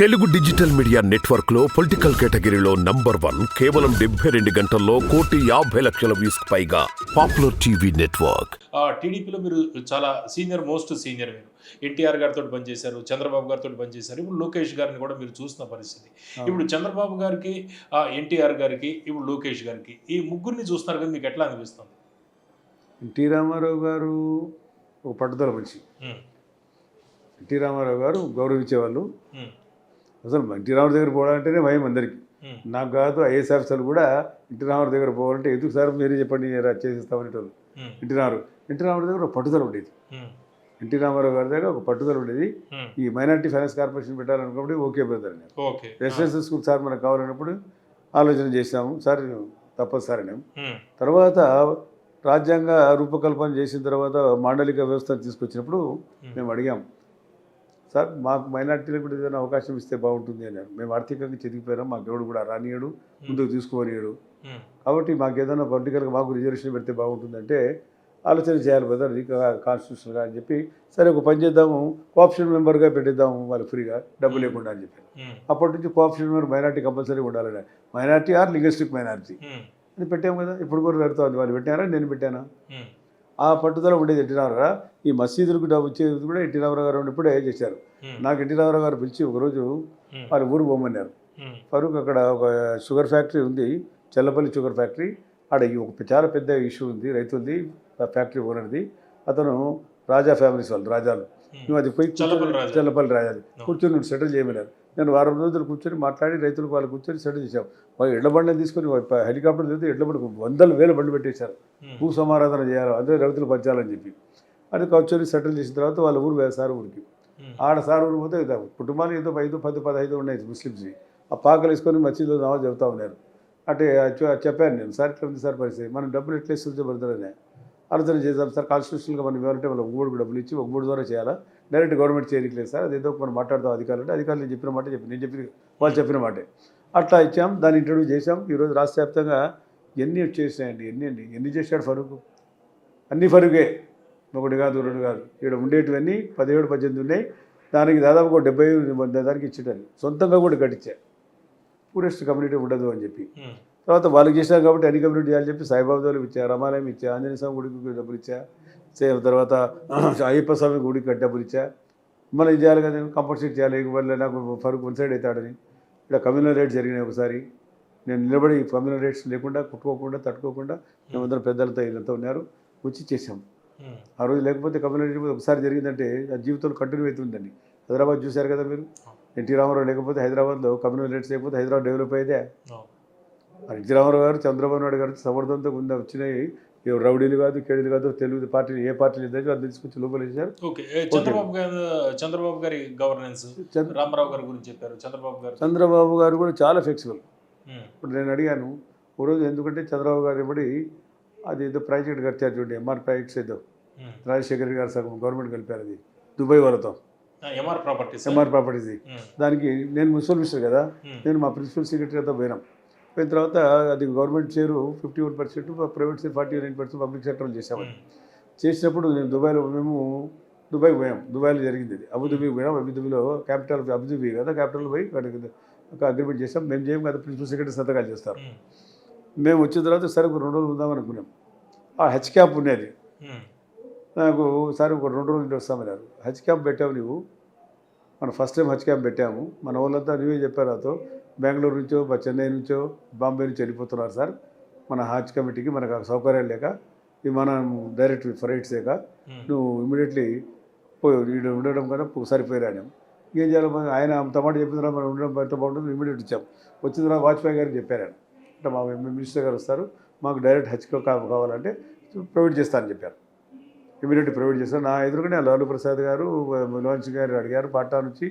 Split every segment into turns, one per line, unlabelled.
Telugu digital media నెట్వర్క్లో political కేటగిరీలో number one కేవలం డెబ్బై రెండు గంటల్లో కోటి యాభై లక్షల వ్యూస్ పైగా పాపులర్ టీవీ నెట్వర్క్.
ఆ టీడీపీలో మీరు చాలా సీనియర్ మోస్ట్ సీనియర్ మీరు. ఎన్టీఆర్ గారితో పనిచేశారు చంద్రబాబు గారితో పనిచేశారు. ఇప్పుడు లోకేష్ గారిని కూడా మీరు చూస్తున్న పరిస్థితి. ఇప్పుడు చంద్రబాబు గారికి ఆ ఎన్టీఆర్ గారికి ఇప్పుడు లోకేష్ గారికి ఈ ముగ్గురిని చూస్తున్నారు కదా మీకు ఎట్లా అనిపిస్తుంది?
ఎన్టీ రామారావు గారు ఒక పట్టుదల మనిషి. ఎన్టీ రామారావు గారు గౌరవించేవాళ్ళు. అసలు ఎన్టీ రామారావు దగ్గర పోవాలంటేనే భయం అందరికీ. నాకు కాదు ఐఏఎస్ ఆఫీసర్లు కూడా ఎన్టీ రామారావు దగ్గర పోవాలంటే ఎందుకు సార్ మీరే చెప్పండి చేసిస్తామనేటోళ్ళు ఎన్టీ రామారావు ఎన్టీ రామారావు దగ్గర ఒక పట్టుదల ఉండేది. ఎన్టీ రామారావు గారి దగ్గర ఒక పట్టుదల ఉండేది. ఈ minority finance corporation పెట్టాలనుకున్నప్పుడు okay brother residential school sir మనకు కావాలన్నప్పుడు ఆలోచన చేశాము. సార్ తప్పదు సార్ తర్వాత రాజ్యాంగ రూపకల్పన చేసిన తర్వాత మాండలిక వ్యవస్థను తీసుకొచ్చినప్పుడు మేము అడిగాం సార్ మాకు మైనార్టీలకు కూడా ఏదైనా అవకాశం ఇస్తే బాగుంటుంది అన్నారు. మేము ఆర్థికంగా చెదిగిపోయినాం మాకు ఎవడు కూడా రానియడు ముందుకు తీసుకోనియడు కాబట్టి మాకు ఏదైనా పొలిటికల్గా మాకు రిజర్వేషన్ పెడితే బాగుంటుందంటే ఆలోచన చేయాలి బ్రదర్ కాన్స్టిట్యూషన్గా అని చెప్పి సరే ఒక పని చేద్దాము కోఆప్షన్ మెంబర్గా పెట్టిద్దాము వాళ్ళకి ఫ్రీగా డబ్బు లేకుండా అని చెప్పాను
ఉమ్,
అప్పటి నుంచి కోఆప్షన్ మెంబర్ మైనార్టీ కంపల్సరీ ఉండాలని. మైనార్టీ ఆర్ లింగ్విస్టిక్ మైనార్టీ అని పెట్టాము కదా ఇప్పుడు కూడా పెడుతుంది వాళ్ళు పెట్టారా? నేను పెట్టానా? ఆ పట్టుదల ఉండేది ఎన్టీ రామారావు ఈ మసీదులకు డబ్బు ఇచ్చేది కూడా ఎన్టీ రామారావు గారు ఉన్నప్పుడే చేశారు. నాకు ఎన్టీ రామారావు గారు పిలిచి ఒకరోజు వాళ్ళ ఊరు పోమన్నారు. ఫరూక్ అక్కడ ఒక షుగర్ ఫ్యాక్టరీ ఉంది చెల్లపల్లి షుగర్ ఫ్యాక్టరీ. ఆడ ఒక చాలా పెద్ద ఇష్యూ ఉంది రైతులది ఫ్యాక్టరీ ఓనర్ది. అతను రాజా ఫ్యామిలీస్ వాళ్ళు రాజాలు. నువ్వు అది పోయి
చల్లపల్లి రాజా.
చల్లపల్లి రాజాది. కూర్చొని సెటిల్ చేయమన్నారు. నేను వారం రోజులు కూర్చొని మాట్లాడి రైతులకు వాళ్ళు కూర్చొని సెటిల్ చేశాం. వాళ్ళు ఎడ్ల బండ్లు తీసుకొని హెలికాప్టర్ తిరిగితే ఎడ్ల బండి వందల వేల బండ్లు పెట్టేశారు. భూ సమారాధన చేయాలి అందరూ రైతులు పంచాలని చెప్పి. అది కూర్చొని సెటిల్ చేసిన తర్వాత వాళ్ళ ఊరు వేరే సార్ ఊరికి. ఆడ సార్ ఊరు పోతే కుటుంబాలు ఏదో ఐదు పది పదహైదు ఉన్నాయి ముస్లిమ్స్వి. ఆ పాకలు వేసుకొని మసీదులో నమాజ్ చెబుతా ఉన్నారు. అంటే చెప్పాను నేను సార్ ఇట్లా ఉంది సార్ పరిస్థితి. మనం డబ్బులు ఎట్లా ఇస్తుంటే పడతారని ఆలోచన చేద్దాం సార్ కాన్స్టిట్యూషన్గా మనం ఇవ్వాలంటే ఒక మూడు డబ్బులు ఇచ్చి ఒక మూడు ద్వారా చేయాలా? డైరెక్ట్ గవర్నమెంట్ చేయట్లేదు సార్. అదేదో మనం మాట్లాడదాం అధికారులు అధికారులు చెప్పిన మాట చెప్పి నేను చెప్పిన వాళ్ళు చెప్పిన మాటే. అట్లా ఇచ్చాం దాన్ని ఇంట్రడ్యూస్ చేసాం ఈరోజు రాష్ట్ర వ్యాప్తంగా ఎన్ని వచ్చేసినాయండి ఎన్ని అండి? ఎన్ని చేశాడు ఫరూక్? అన్ని ఫరూకే. ఒకటి కాదు రెండు కాదు. ఇక్కడ ఉండేటివన్నీ పదిహేడు పద్దెనిమిది ఉన్నాయి. దానికి దాదాపు ఒక డెబ్బై దానికి ఇచ్చేటాను సొంతంగా కూడా కట్టించా. పూరెస్ట్ కమ్యూనిటీ ఉండదు అని చెప్పి.
ఉమ్,
తర్వాత వాళ్ళకి చేసినారు కాబట్టి అన్ని కమ్యూనిటీ చేయాలని చెప్పి సాయిబాబాలు ఇచ్చా రమాలయం ఇచ్చా ఆంజనేయ స్వామి గుడికి డబ్బులు ఇచ్చా తర్వాత అయ్యప్ప స్వామి గుడికి కట్టి డబ్బులు ఇచ్చా మళ్ళీ ఇది చేయాలి కదా కంపల్సరీ చేయాలి ఇవ్వాలి నాకు ఫరూక్ వన్ సైడ్ అవుతాడని. ఇక్కడ కమ్యూనల్ రేట్స్ జరిగినాయి ఒకసారి. నేను నిలబడి కమ్యూనల్ రేట్స్ లేకుండా కుట్టుకోకుండా తట్టుకోకుండా మేమందరం పెద్దలతో వీళ్ళంతా ఉన్నారు వచ్చి చేసాం ఆ రోజు లేకపోతే కమ్యూనల్ రేట్ ఒకసారి జరిగిందంటే ఆ జీవితంలో కంటిన్యూ అవుతుందండి. హైదరాబాద్ చూశారు కదా మీరు? ఎన్టీ రామారావు లేకపోతే హైదరాబాద్లో కమ్యూనల్ రేట్స్ లేకపోతే హైదరాబాద్ డెవలప్. మరి ఎన్టీ రామారావు గారు చంద్రబాబు నాయుడు గారు సమర్థంతో ముందు వచ్చినాయి. రౌడీలు కాదు కేడీలు కాదు తెలుగు పార్టీ ఏ పార్టీలు ఇద్దరు అందరు తీసుకొచ్చి లోపల వేశారు.
చంద్రబాబు గారు చంద్రబాబు గారి గవర్నెన్స్ రామారావు గారి గురించి చెప్పారు. చంద్రబాబు గారు
చంద్రబాబు గారు కూడా చాలా ఫ్లెక్సిబుల్ ఇప్పుడు నేను అడిగాను ఓ రోజు ఎందుకంటే చంద్రబాబు గారు ఇవ్వడి అది ఏదో ప్రాజెక్ట్ కట్టారు చూడండి ఎంఆర్ ప్రాజెక్ట్స్ ఏదో. రాజశేఖర్ గారు సగం గవర్నమెంట్ కలిపారు అది దుబాయ్ వాళ్ళతో.
ఎంఆర్ ప్రాపర్టీస్
ఎంఆర్ ప్రాపర్టీస్ దానికి నేను మున్సిపల్ మినిస్టర్ కదా నేను మా ప్రిన్సిపల్ సెక్రటరీతో పోయినాం. పోయిన తర్వాత అది government share fifty one percent private share forty nine percent public సెక్టర్లో చేసామని చేసినప్పుడు నేను దుబాయ్లో మేము దుబాయ్ పోయాం. దుబాయ్లో జరిగింది ఇది. అబుదాబి పోయాం అబుదాబిలో క్యాపిటల్ అబుదాబి కదా క్యాపిటల్ పోయి ఒక అగ్రిమెంట్ చేసాం. మేము చేయం కదా ప్రిన్సిపల్ సెక్రటరీ సంతకాలు చేస్తారు. మేము. వచ్చిన తర్వాత సరే ఒక రెండు రోజులు ఉందాం అనుకున్నాం. ఆ హెచ్ క్యాంప్ ఉన్నది
ఉమ్,
నాకు సరే ఒక రెండు రోజులు వస్తామన్నారు. హెచ్ క్యాంప్ పెట్టావు నువ్వు మనం ఫస్ట్ టైం హెచ్ క్యాంప్ పెట్టాము. మన వాళ్ళంతా నువ్వే చెప్పారు నాతో. బెంగళూరు నుంచో మా చెన్నై నుంచో బాంబే నుంచి వెళ్ళిపోతున్నారు సార్. మన హజ్ కమిటీకి మనకు సౌకర్యాలు లేక ఇవి మనం డైరెక్ట్ ఫ్లైట్స్ లేక నువ్వు ఇమీడియట్లీ పోయి ఉండడం కన్నా సరిపోయిరాను ఏం చేయాలి ఆయన అంత మాట చెప్పిన తర్వాత మనం ఉండడం ఎంత బాగుంటుంది ఇమీడియట్ ఇచ్చాం. వచ్చిన తర్వాత వాజ్పేయి గారికి చెప్పారు అంటే మా మినిస్టర్ గారు వస్తారు మాకు డైరెక్ట్ హజ్ కావాలంటే ప్రొవైడ్ చేస్తానని చెప్పారు. ఇమీడియట్ ప్రొవైడ్ చేస్తాను నా ఎదురుగానే లాలూ ప్రసాద్ గారు లోన్ సింగ్ గారు అడిగారు పాటా నుంచి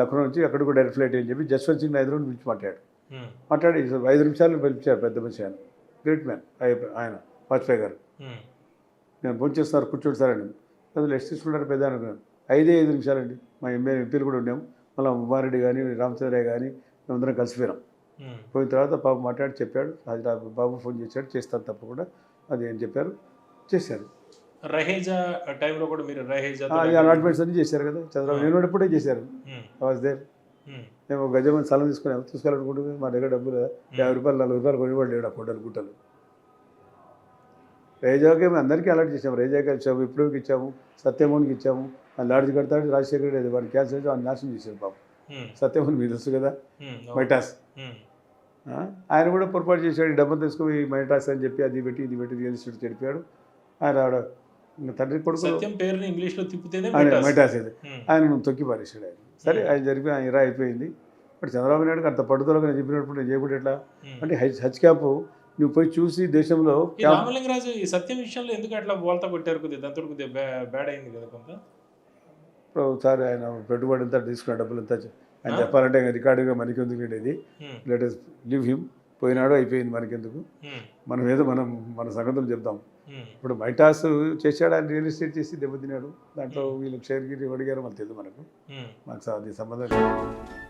లక్నో నుంచి అక్కడ కూడా డైరెక్ట్ ఫ్లైట్ అని చెప్పి జస్వంత్ సింగ్ నా ఎదురు పిలిచి మాట్లాడాడు.
ఉమ్,
మాట్లాడి ఐదు నిమిషాలు పిలిచారు పెద్ద మనిషి ఆయన. గ్రేట్ మ్యాన్ ఆయన వాజ్పేయి గారు. నేను ఫోన్ చేస్తున్నారు కూర్చోండి సార్ అండి అసలు ఎస్ట్ తీసుకుంటారు పెద్ద అనుకున్నాను ఐదే ఐదు నిమిషాలండి. మా ఎంఏ ఎంపీలు కూడా ఉన్నాం మళ్ళీ ఉమారెడ్డి కానీ రామచంద్రయ్య కానీ మేమందరం కలిసిపోయినాం పోయిన. తర్వాత బాబు మాట్లాడి చెప్పాడు. అది బాబు ఫోన్ చేశాడు. చేస్తాను తప్పకుండా. అది అని చెప్పారు. చేశారు.
రహేజా టైంలో కూడా మీరు రహేజా
అలాట్మెంట్స్ అన్ని చేశారు కదా. చంద్రబాబు నేను ఉన్నప్పుడే చేశారు. వాజ్ దేర్ మేము ఒక గజం స్థలం తీసుకున్నాము తీసుకోవాలనుకుంటే మా దగ్గర డబ్బులు యాభై రూపాయలు నలభై రూపాయలు కొనివాడు లేడు ఆ కొండలు గుట్టలు. రేజాకే మేము అందరికీ అలర్ట్ చేసాము రేజాకి ఇచ్చాము విప్లవ్కి ఇచ్చాము సత్యమోహన్కి ఇచ్చాము. లాడ్జ్ కడతాడు రాజశేఖర్ రెడ్డి వాడిని క్యాన్సర్ చేసి వాడిని నాశనం చేశారు పాపం. సత్యమోహన్ మీకు తెలుసు కదా. మైటాస్? ఆయన కూడా పొరపాటు చేశాడు. ఈ డబ్బులు తీసుకుని మైటాస్ అని చెప్పి అది పెట్టి ఇది పెట్టి రియల్ ఎస్టేట్ చెడిపాడు ఆయన తండ్రి కొడుకు
సత్యం పేరుని ఇంగ్లీష్లో తిప్పితేనే
ఆయన
మెటాస్.
మైటాస్ ఇది
ఉమ్,
ఆయన తొక్కి పారేసాడు ఆయన సరే ఆయన జరిపి ఆయన ఇరా అయిపోయింది. బట్ చంద్రబాబు నాయుడుకి అంత పట్టుదలకు నేను చెప్పినప్పుడు నేను చేయకుండా ఎట్లా. అంటే హజ్ హజ్ క్యాంప్ నువ్వు పోయి చూసి దేశంలో
రామలింగరాజు ఈ సత్యం విషయంలో ఎందుకు అట్లా బోల్తా కొట్టారు కొద్దిగా? దాంతో కొద్దిగా బ్యా- బ్యాడ్ అయింది కదా కొంత?
ఒకసారి ఆయన పెట్టుబడి ఎంత తీసుకున్న డబ్బులు ఎంత ఆయన? చెప్పాలంటే రికార్డుగా మనకెందుకు ఇది
ఉమ్,
లేటెస్ట్ లివ్ హిమ్ పోయినాడు అయిపోయింది మనకెందుకు? మనం ఏదో మనం మన సంగతులు చెప్తాం ఇప్పుడు మైటాస్ చేశాడు ఆయన రియల్ ఎస్టేట్ చేసి దెబ్బతిన్నాడు? దాంట్లో వీళ్ళు షేర్ గిరి అడిగారు మనకు తెలియదు మనకు. మాకు అది సంబంధం లేదు.